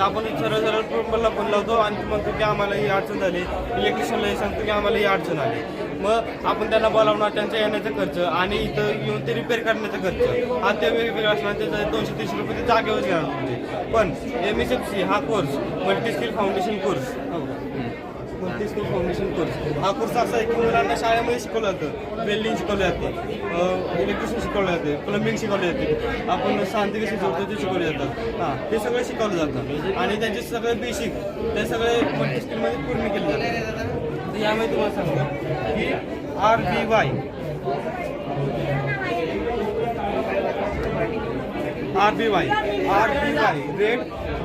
तर आपण सरळ सरळ प्लंबरला फोन लावतो आणि म्हणतो की आम्हाला ही अडचण झाली. इलेक्ट्रिशियनला हे सांगतो की आम्हाला ही अडचण आली. मग आपण त्यांना बोलावणार त्यांचा येण्याचा खर्च आणि इथं येऊन ते रिपेअर करण्याचा खर्च. हा ते वेगवेगळा असणार त्याचा दोनशे तीनशे रुपये ते जागेवर घेणार तुमचे पण एम एस एफ सी हा course multi skill foundation course हो स्किल फाउंडेशन कोर्स हा कोर्स असा आहे की मुलांना शाळेमध्ये शिकवलं जातं वेल्डिंग शिकवलं जाते इलेक्ट्रिशियन शिकवलं जाते प्लंबिंग शिकवले जाते आपण शांती कशी शिकवतो ते शिकवले जातात हां ते सगळं शिकवलं जातं आणि त्यांचे सगळे बेसिक ते सगळे मल्टी स्किलमध्ये पूर्ण केले जातात तर यामध्ये तुम्हाला सांगतो की R B Y R B Y R B Y red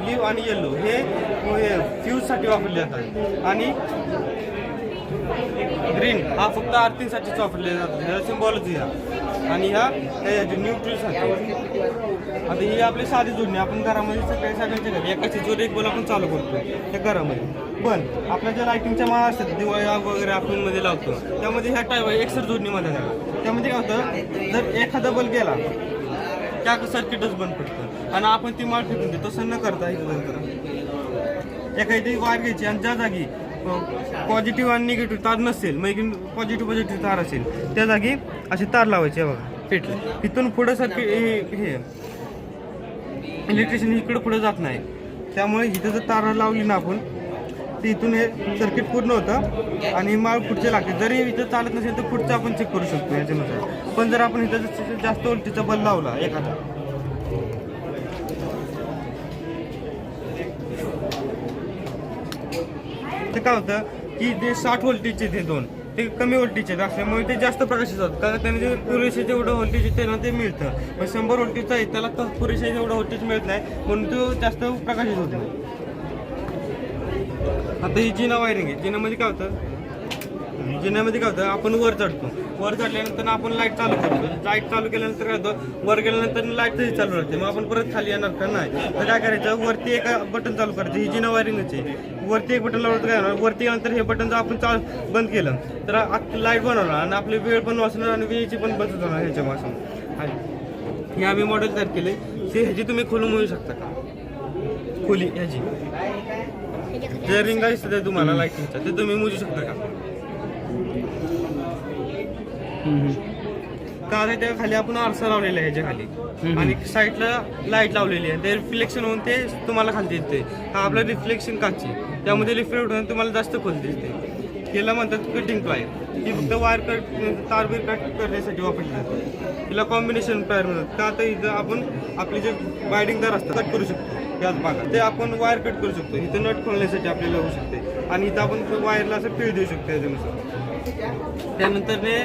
blue आणि येलो हे फ्यूजसाठी वापरले जातात. आणि ग्रीन हा फक्त आरतींसाठीच वापरले जातात. ह्या सिम्बॉलॉजी ह्या आणि ह्या न्यूट्रीसाठी आता ही आपली साधी जोडणी. आपण घरामध्ये सकाळी सगळ्यांच्या घरी एकाची जोड एक बोल आपण चालू करतो त्या घरामध्ये. पण आपल्या ज्या लाईटिंगच्या माळा असतात दिवाळी आग वगैरे आपण मध्ये लावतो त्यामध्ये ह्या टाय एकसर जोडणीमध्ये जातात त्यामध्ये काय होतं? जर एखादा बल्ब गेला त्या सर्किटच बंद पडतं. आणि आपण ती माळ फेकून देतो. तसं न करता नंतर एखादी वायर घ्यायची आणि ज्या जागी पॉझिटिव्ह आणि निगेटिव्ह तार नसेल मग पॉझिटिव्ह पॉझिटिव्ह तार असेल त्या जागी असे तार लावायचे बघा. पेटले तिथून पुढं सर्किट हे इलेक्ट्रिशियन इकडं पुढं जात नाही. त्यामुळे इथं जर तार लावली ना आपण ते इथून हे सर्किट पूर्ण होतं आणि माळ पुढचे लागते. जरी इथं चालत नसेल तर पुढचं आपण चेक करू शकतो याच्यानुसार. पण जर आपण इथं जास्त उलटीचा बल लावला एखादा. ते काय होतं की जे साठ व्होल्टेजचे ते दोन ते कमी व्होल्टेजचे असल्यामुळे ते जास्त प्रकाशित होतात. कारण त्याने जे पुरेसे जेवढं व्होल्टेज आहे ते मिळतं. पण शंभर व्होल्टेजचं आहे त्याला तर पुरेसे जेवढं व्होल्टेज मिळत नाही म्हणून तो जास्त प्रकाशित होत नाही. आता ही जिना वायरिंग आहे. जिनामध्ये काय होतं? जिन्यामध्ये काय होतं? आपण वर चढतो. वर चढल्यानंतर आपण लाइट चालू करतो. लाइट चालू केल्यानंतर काय होतं? वर गेल्यानंतर लाइट तशी चालू राहते. मग आपण परत खाली येणार का? नाही. तर काय करायचं? वरती एक बटन चालू करायचं. ही जिना वायरिंगच आहे. वरती एक बटन लावलं काय होणार? वरती गेल्यानंतर हे बटन जर आपण चाल बंद केलं तर लाइट बनवणार आणि आपली वेळ पण वाचणार आणि वेळेची पण बचत होणार ह्याच्यापासून आणि हे आम्ही मॉडेल तयार केले. ते ह्याची तुम्ही खोलून मिळू शकता का? खोली ह्याची. जे रिंगा दिसतात तुम्हाला लाईटिंगच्या ते तुम्ही मोजू शकता का? का त्या खाली आपण आरसा लावलेला आहे ह्याच्या खाली. आणि साईडला लाइट लावलेली आहे. ते रिफ्लेक्शन होऊन ते तुम्हाला खाली दिसते हा आपला रिफ्लेक्शन काची त्यामध्ये रिफ्लेक्ट होऊन तुम्हाला जास्त खोल दिसते याला म्हणतात कटिंग प्लाय ही फक्त वायर कट तार बीर कट करण्यासाठी वापरली जाते. तिला कॉम्बिनेशन प्लायर म्हणतात. का तर इथं आपण आपले जे बायडिंग दार असतात कट करू शकतो. याच भागात. ते आपण वायर कट करू शकतो. इथं नट खोलण्यासाठी आपल्याला होऊ शकते. आणि इथं आपण वायरला असं पिळ देऊ शकतो याच्यानुसार त्यानंतर ने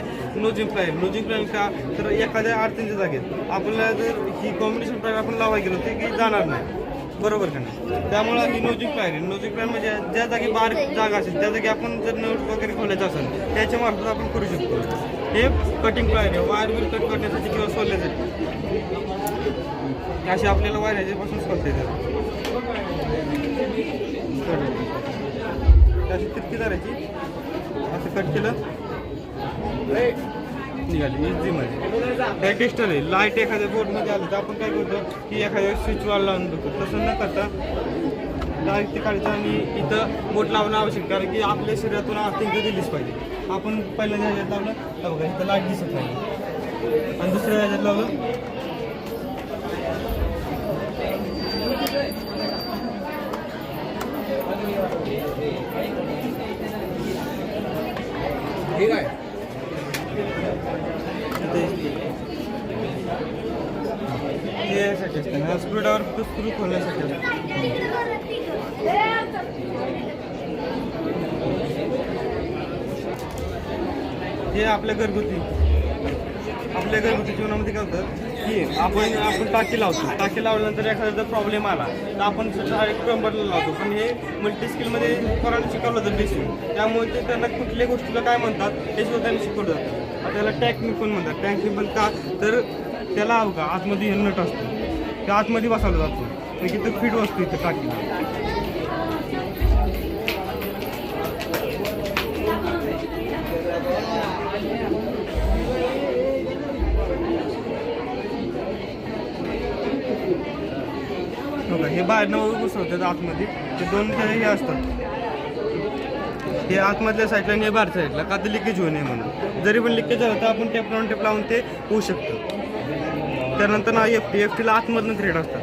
नोजिंग प्लायर नोजिंग प्लायर का? तर एखाद्या अडचणीच्या जागेत आपल्याला जर ही कॉम्बिनेशन प्लायर आपण लावायला गेलो ते की जाणार नाही. बरोबर का नाही? त्यामुळं ही नोजिंग प्लायर आहे. नोजिंग प्लायर म्हणजे ज्या जागी बारीक जागा असेल त्या जागी आपण जर नोट वगैरे खोलायचं असेल त्याच्या मार्फत आपण करू शकतो. हे कटिंग प्लायर आहे. वायर बिल कट करण्यासाठी किंवा सोलण्यासाठी. असे आपल्याला वायर ह्याच्यापासून सोलता येतात. अशी तितकी धरायची असं कट केलं. निघाली इझीमध्ये काय टेस्ट नाही लाइट एखाद्या बोर्डमध्ये आलं तर आपण काय करतो की एखाद्या स्विचवर लावून देतो. तसं न करता डायरेक्ट तिकडचं आणि इथं बोट लावणं आवश्यक कारण की आपल्या शरीरातून आर्थिक दिलीच पाहिजे. आपण पहिल्या ह्याच्यात लावलं तर बघा इथं लाइट दिसत नाही. आणि दुसऱ्या ह्याच्यात लावलं ठीक आहे. ते यासाठी असतं स्क्रूडावर स्क्रू खोलण्यासाठी हे आपल्या घरगुती. आपल्या घरगुती जीवनामध्ये काय होतं? की आपण आपण टाकी लावतो. टाकी लावल्यानंतर एखादा जर प्रॉब्लेम आला तर आपण डायरेक्ट प्लंबरला लावतो. पण हे मल्टी स्किलमध्ये पोरांना शिकवलं जातं बेसिक त्यामुळे ते त्यांना कुठल्या गोष्टीला काय म्हणतात हे सुद्धा त्यांनी शिकवलं जातं. त्याला टॅकनिक पण म्हणतात. टॅकनिक पण का? तर त्याला हवं का? आतमध्ये हे नट असतो. त्या आतमध्ये बसायला जातो. म्हणजे तिथं फिट असतो इथं टाकीला बघा हे बाहेरनं घुसवतात आतमध्ये. ते दोन ते हे असतात. हे आतमधल्या साईडला आणि बाहेर बाहेरच्या साईडला का ते लिकेज होऊ नये म्हणून. जरी पण लिकेज झालं तर आपण टेप लावून टेप लावून ते होऊ शकतं. त्यानंतर ना एफ टी एफ टीला आतमधनं थ्रेड असतात.